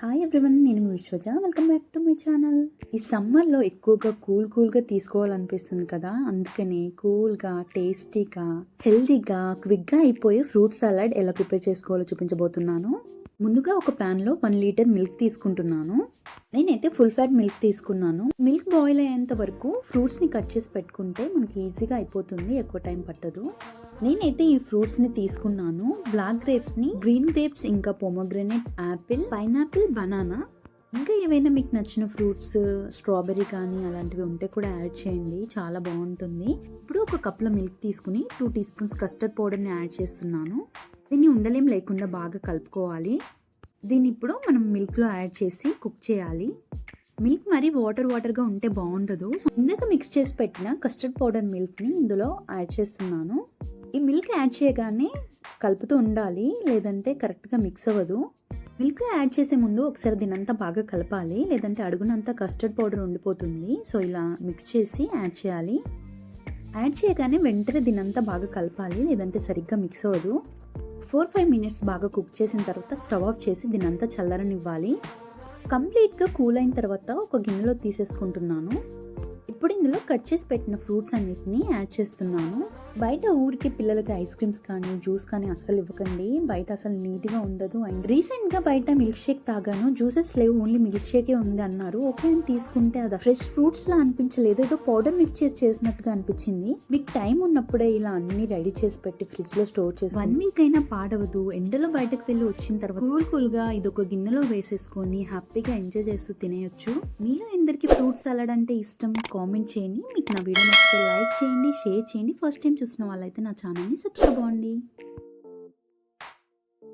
Hi everyone నేను మీ Vishwaja. Welcome back to my channel ఈ సమ్మర్లో ఎక్కువగా కూల్ కూల్గా తీసుకోవాలనిపిస్తుంది కదా. అందుకని కూల్గా టేస్టీగా హెల్తీగా క్విక్గా అయిపోయే ఫ్రూట్ సలాడ్ ఎలా ప్రిపేర్ చేసుకోవాలో చూపించబోతున్నాను. ముందుగా ఒక ప్యాన్లో వన్ లీటర్ మిల్క్ తీసుకుంటున్నాను. నేనైతే ఫుల్ ఫ్యాట్ మిల్క్ తీసుకున్నాను. మిల్క్ బాయిల్ అయ్యేంత వరకు ఫ్రూట్స్ని కట్ చేసి పెట్టుకుంటే మనకి ఈజీగా అయిపోతుంది ఎక్కువ టైం పట్టదు. నేనైతే ఈ ఫ్రూట్స్ని తీసుకున్నాను. బ్లాక్ గ్రేప్స్ని గ్రీన్ గ్రేప్స్ ఇంకా పొమోగ్రనేట్ యాపిల్ పైనాపిల్ బనానా. ఇంకా ఏవైనా మీకు నచ్చిన ఫ్రూట్స్ స్ట్రాబెర్రీ కానీ అలాంటివి ఉంటే కూడా యాడ్ చేయండి. చాలా బాగుంటుంది. ఇప్పుడు ఒక కప్లో మిల్క్ తీసుకుని టూ టీ స్పూన్స్ కస్టర్డ్ పౌడర్ని యాడ్ చేస్తున్నాను. దీన్ని ఉండలేం లేకుండా బాగా కలుపుకోవాలి. దీన్ని ఇప్పుడు మనం మిల్క్లో యాడ్ చేసి కుక్ చేయాలి. మిల్క్ మరి వాటర్ వాటర్గా ఉంటే బాగుండదు. సో ఇందాక మిక్స్ చేసి పెట్టిన కస్టర్డ్ పౌడర్ మిల్క్ని ఇందులో యాడ్ చేస్తున్నాను. ఈ మిల్క్ యాడ్ చేయగానే కలుపుతూ ఉండాలి లేదంటే కరెక్ట్గా మిక్స్ అవ్వదు. మిల్క్లో యాడ్ చేసే ముందు ఒకసారి దీనంతా బాగా కలపాలి లేదంటే అడుగునంతా కస్టర్డ్ పౌడర్ ఉండిపోతుంది. సో ఇలా మిక్స్ చేసి యాడ్ చేయాలి. యాడ్ చేయగానే వెంటనే దీనంతా బాగా కలపాలి లేదంటే సరిగ్గా మిక్స్ అవ్వదు. ఫోర్ ఫైవ్ మినిట్స్ బాగా కుక్ చేసిన తర్వాత స్టవ్ ఆఫ్ చేసి దీని అంతా చల్లరనివ్వాలి. కంప్లీట్గా కూల్ అయిన తర్వాత ఒక గిన్నెలో తీసేసుకుంటున్నాను. ఇప్పుడు ఇందులో కట్ చేసి పెట్టిన ఫ్రూట్స్ అన్నిటిని యాడ్ చేస్తున్నాను. బయట ఊరికి పిల్లలకి ఐస్ క్రీమ్స్ కానీ జ్యూస్ కానీ అస్సలు ఇవ్వకండి. బయట అసలు నీట్గా ఉండదు అండ్ రీసెంట్గా బయట మిల్క్ షేక్ తాగాను. జ్యూసెస్ లేవు ఓన్లీ మిల్క్ షేకే ఉంది అన్నారు. ఓకే అని తీసుకుంటే అది ఫ్రెష్ ఫ్రూట్స్ లా అనిపించలేదు. ఏదో పౌడర్ మిక్స్ చేసి చేసినట్టుగా అనిపించింది. మీకు టైం ఉన్నప్పుడే ఇలా అన్ని రెడీ చేసి పెట్టి ఫ్రిడ్జ్లో స్టోర్ చేసి వన్ వీక్ అయినా పాడవదు. ఎండలో బయటకు వెళ్ళి వచ్చిన తర్వాత కూల్ కూల్గా ఇది ఒక గిన్నెలో వేసేసుకొని హ్యాపీగా ఎంజాయ్ చేస్తూ తినేయొచ్చు. మీలో అందరికీ ఫ్రూట్ సలాడ్ అంటే ఇష్టం కామెంట్ చేయండి. మీకు నా వీడియో నచ్చితే లైక్ చేయండి షేర్ చేయండి. ఫస్ట్ టైం చూసిన వాళ్ళైతే నా ఛానల్ని సబ్స్క్రైబ్ అవ్వండి.